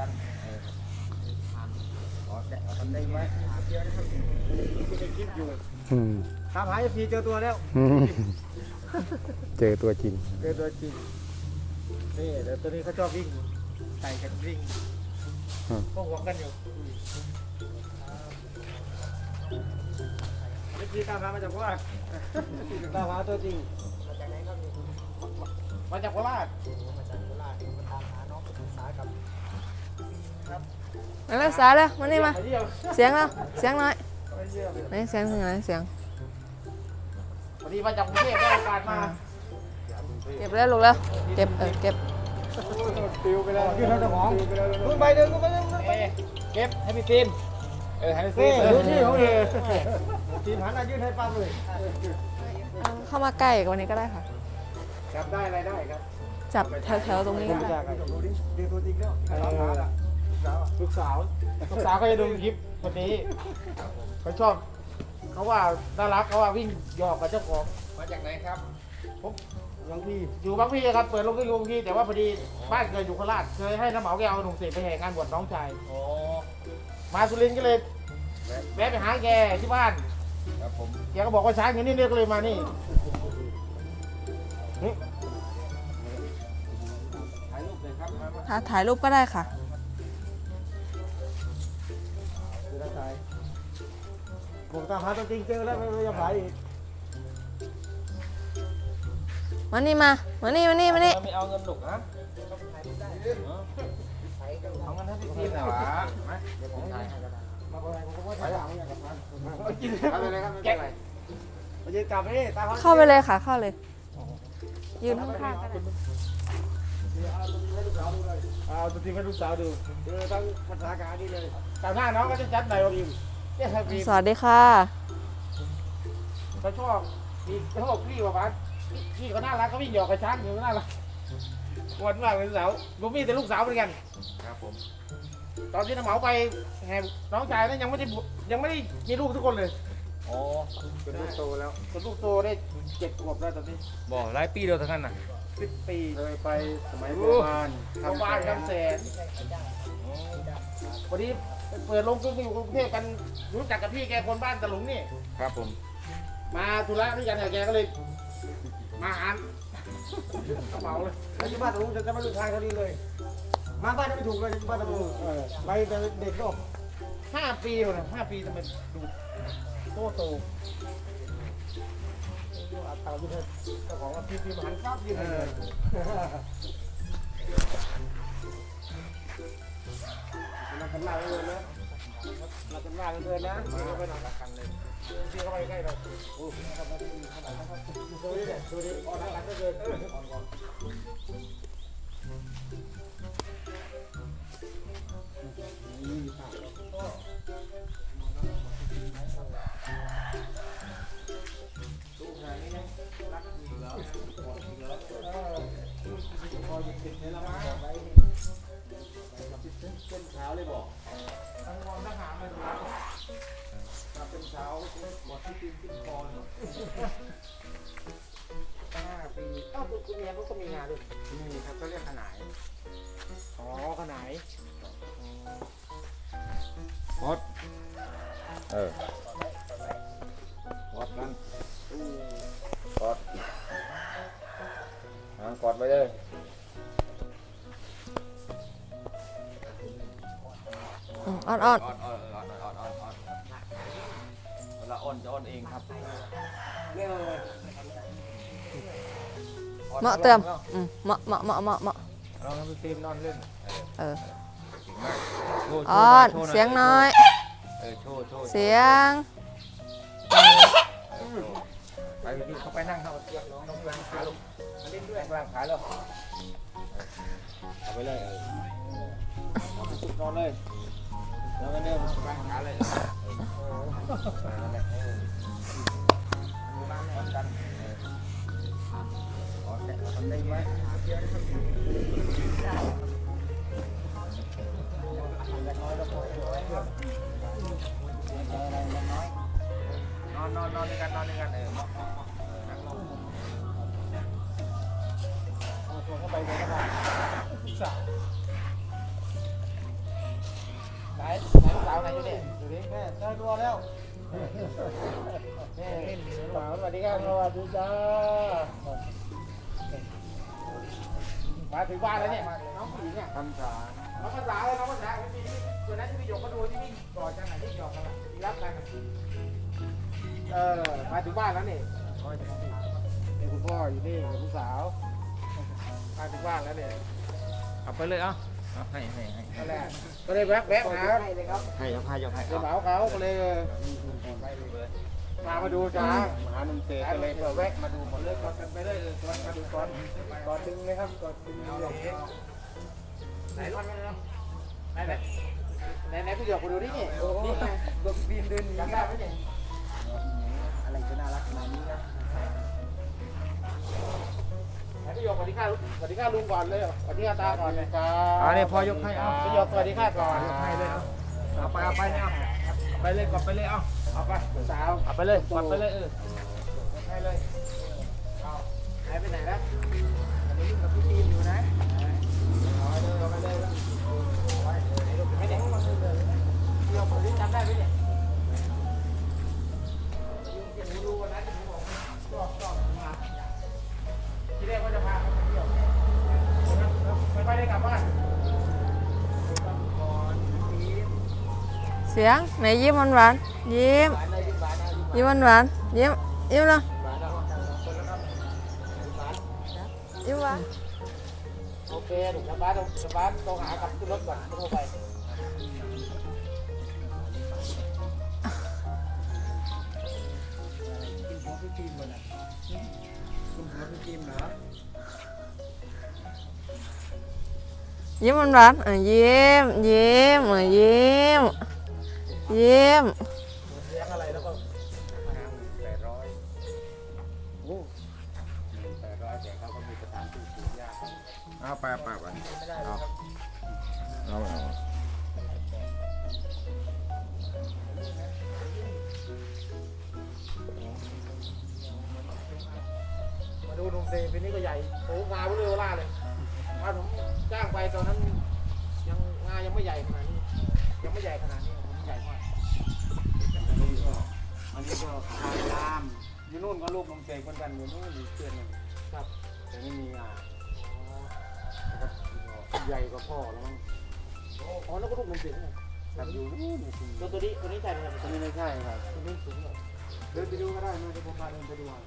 กันเออขอแต่ทำได้ไหมเดียวนะครับที่ได้คิดอยู่อืมตามหาเอฟซีเจอตัวแล้ว อืมเจอตัวจริง เจอตัวจริง นี่เดี๋ยวตัวนี้เขาชอบวิ่งใส่กันวิ่งอืม ก็ห่วงกันอยู่เอฟซีตามหามาจากโคราชตามหาตัวจริง มาจากไหนครับมาจากโคราชมาจากโคราช มาเลยสายเลยมานี่มา เสียงแล้วเสียงหน่อยไปเยี่ยมไหนเสียงถึงไหนเสียงพอดีมาจากกรุงเทพได้โอกาสมาเก็บแล้วลูกแล้วเก็บเออเก็บปิวไปแล้วยื่นให้เจ้าของคุณใบเดินก็ไปเดินไปเก็บให้พี่ตีนเออให้พี่ตีนดูที่เขาเลยทีมหันมายื่นให้ปั๊บเลยเอาเข้ามาใกล้กว่านี้ก็ได้ค่ะจับได้อะไรได้ครับจับแถวๆตรงนี้ก็ได้ ดูดิดูตัวจริงแล้วลูกสาวลูกสาวก็จะดูคลิปคนนี้เขาชอบเขาว่าน่ารักเขาว่าวิ่งหยอกกับเจ้าของมาจากไหนครับผมบางพี่อยู่บางพี่ครับเปิดลงที่ลุงพี่แต่ว่าพอดีบ้านเคยอยู่โคราชเคยให้น้ำเหมาแกเอาหนุ่มเสกไปแห่งานบวชน้องชายโอ้มาสุรินทร์ก็เลยแวะไปหาแกที่บ้านครับผมแกก็บอกว่าช้างอย่างนี้เนี่ยก็เลยมานี่นี่ถ่ายรูปเลยครับมามาถ่ายถ่ายรูปก็ได้ค่ะ ผมตามหาตัวจริงเจอแล้วไม่ไม่จะหายอีกมานี่มา มานี่มานี่มานี่ ไม่เอาเงินดุกนะเอาเงินให้พี่ทีมหน่อยวะมาเดี๋ยวผมถ่ายให้ก็ได้มาคนไหนผมก็ว่าถ่ายหลังเนี่ยกับมันกินเอาไปเลยครับไม่เป็นไรมายืนกลับไปนี่ตามเข้าไปเลยค่ะ เข้าเลย ยืนข้างๆก็ได้เอาตัวจริงให้ลูกสาวดูเออตั้งภาษาการนี่เลยตามหน้าน้องก็จะจัดหน่อยว่าพิม เนี่ยครับพิมสวัสดีค่ะ เขาชอบมีเขาบอกพี่ว่าบ้านพี่เขาน่ารักเขาวิ่งหยอกกับช้างอยู่น่ารักวันมากเลยลูกสาวผมมีแต่ลูกสาวเหมือนกัน ครับผม ตอนที่น้าเหมาไปแห่น้องชายนั้นยังไม่ได้บุยังไม่ได้มีลูกทุกคนเลยโอ้เป็นลูกโตแล้วส่วนลูกโตได้เจ็ดขวบแล้วตอนนี้ บอกหลายปีเดียวทั้งนั้นน่ะ สิบปีเคยไปสมัยโอ้โบราณทำบ้านทำแสนวันนี้ไปเปิดโรงกลึ่งอยู่กรุงเทพกันรู้จักกับพี่แกคนบ้านตะหลุงนี่ ครับผม มาธุระด้วยกันกับแกก็เลย มาหารกระเป๋าเลยแล้วที่บ้านตะหลุงจะจะไม่รู้ทางเขาดีเลย มาบ้านไม่ถูกเลยที่บ้านตะหลุงเออไปแต่เด็กก็ห้าปีเลยนะห้าปีทำไมดูโตโต อัตาที่เธอเจ้าของว่าพี่พี่มหันปั๊บยืนเลยรักกันมากเลยนะรักกันมากเลยนะมาไปหนรักกันเลยพี่เข้าไปใกล้เราโอ้ทำมาดีขนาดนั้นครับดูดิดูดิอ่อนรักกันเกินเอออ่อนก่อน หมดที่ตีนขึ้นคอเนาะห้าปีเอ้าคุณเมียเขาก็มีงานด้วยนี่ครับเขาเรียกขนายอ๋อขนายพดเออพดนั่นกอดอ่ากอดไปเลยอ่อนอ่อน อ่อนจะอ่อนเองครับเรียกอะไรเหมาะเติมอืมเหมาะเหมาะเหมาะเหมาะเหมาะลองให้พี่ทีมนอนเล่นเออโชว์โชว์อ่อนโชว์หเสียงน้อย เออโชว์โชว์เสียง ไปพี่เขาไปนั่งเขาเตียงน้องน้องกลางขาลูกมาเล่นด้วยกลางขาลูกเอาไปเลยเออเอาไปสุดนอนเลยแล้วก็เดินกลางขาเลยเออ นั่นแหละเอออยู่บ้านเนี่ยกันเออขอแต่ทำได้ไหมเดี๋ยวนะครับเล็กน้อยแล้วพอเดี๋ยวไว้เพื่อนอะไรเล็กน้อย นอนนอนนอนด้วยกันนอนด้วยกันเออเหมาะเหมาะเหมาะเออนั่งลง เอาตัวเข้าไปเลยก็ได้สาว อยู่เนี่ยดูดิแม่ได้ตัวแล้วแม่สวัสดีครับสวัสดีจ้ามาถึงบ้านแล้วเนี่ยน้องผู้หญิงเนี่ยคำสาน้องภาษาเลยน้องภาษาที่นี่ตัวนั้นที่พี่หยกมาดูที่นี่ก่อนจังไหนที่หยอกกันล่ะที่รับกันเออมาถึงบ้านแล้วนี่นี่คุณพ่ออยู่นี่กับคุณสาวมาถึงบ้านแล้วเนี่ยเอาไปเลยเอ้า เอาให้ให้ให้นั่นแหละก็เลยแวะแวะหาให้ยกให้ยกให้เดี๋ยวเหมาเขาก็เลยมามาดูจ้าหาหนุ่มเสกก็เลยเปิดแวะมาดูหมดเลยก่อนกันไปเลยเออก่อนมาดูก่อนก่อนดึงเลยครับก่อนดึงเลยไหนรอดไหมเนาะไหนไหนไหนไหนพี่หยกมาดูนี่นี่นี่ไงรถบินเดินหนีจำได้ไหมเนี่ยอะไรจะน่ารักขนาดนี้ครับ ไหนพี่หยกสวัสดีค่ะสวัสดีค่ะลุงก่อนเลยสวัสดีค่ะตาก่อนเลยครับเอาเนี่ยพอยกให้เอาพี่หยกสวัสดีค่ะก่อนยกให้เลยเอาเอาไปเอาไปเนี่ยเอาไปเลยกดไปเลยเอาเอาไปคุณสาวเอาไปเลยกดไปเลยเออให้เลยเอาหายไปไหนแล้วอันนี้กับพี่ทีมอยู่นะ ไม่ค่อยได้กลับบ้านเสียงไหนยิ้มหวานๆยิ้มหวานเลยยิ้มหวานนะยิ้มยิ้มหวานๆยิ้มยิ้มนะหวานนะคนละคำหวานยิ้มหวานโอเคถูกสบายสบายโทรหากับขึ้นรถก่อนโทรไปกินหัวพี่ทีมเลยนะกินหัวพี่ทีมเหรอ ยิ้มหวานๆเออยิ้มยิ้มเออยิ้มยิ้มเลี้ยงอะไรแล้วก็แปดร้อยโอ้แปดร้อยแต่เขาก็มีสถานที่สูงยากเอาไปไปไปไม่ได้เลยครับเอาเอามาดูหนุ่มเซปีนี้ก็ใหญ่โอ้งาเบลอล่าเลย ไม่ใหญ่ขนาดนี้ ยังไม่ใหญ่ขนาดนี้ผมใหญ่มากอันนี้ก็อันนี้ก็ทางตามอยู่นู่นก็ลูกนมเสกเหมือนกันอยู่นู่นอยู่เพื่อนนึงครับ แต่ไม่มีงานใหญ่กว่าพ่อแล้วมั้งอ๋อแล้วก็ลูกหนุ่มเซนี่ครับอยู่นู่นอยู่ที่ตัวตัวนี้ตัวนี้ใช่ไหมครับอันนี้ไม่ใช่ครับตัวนี้สูงหน่อยเดินไปดูก็ได้นะเดี๋ยวผมพาเดินไปดูห่าง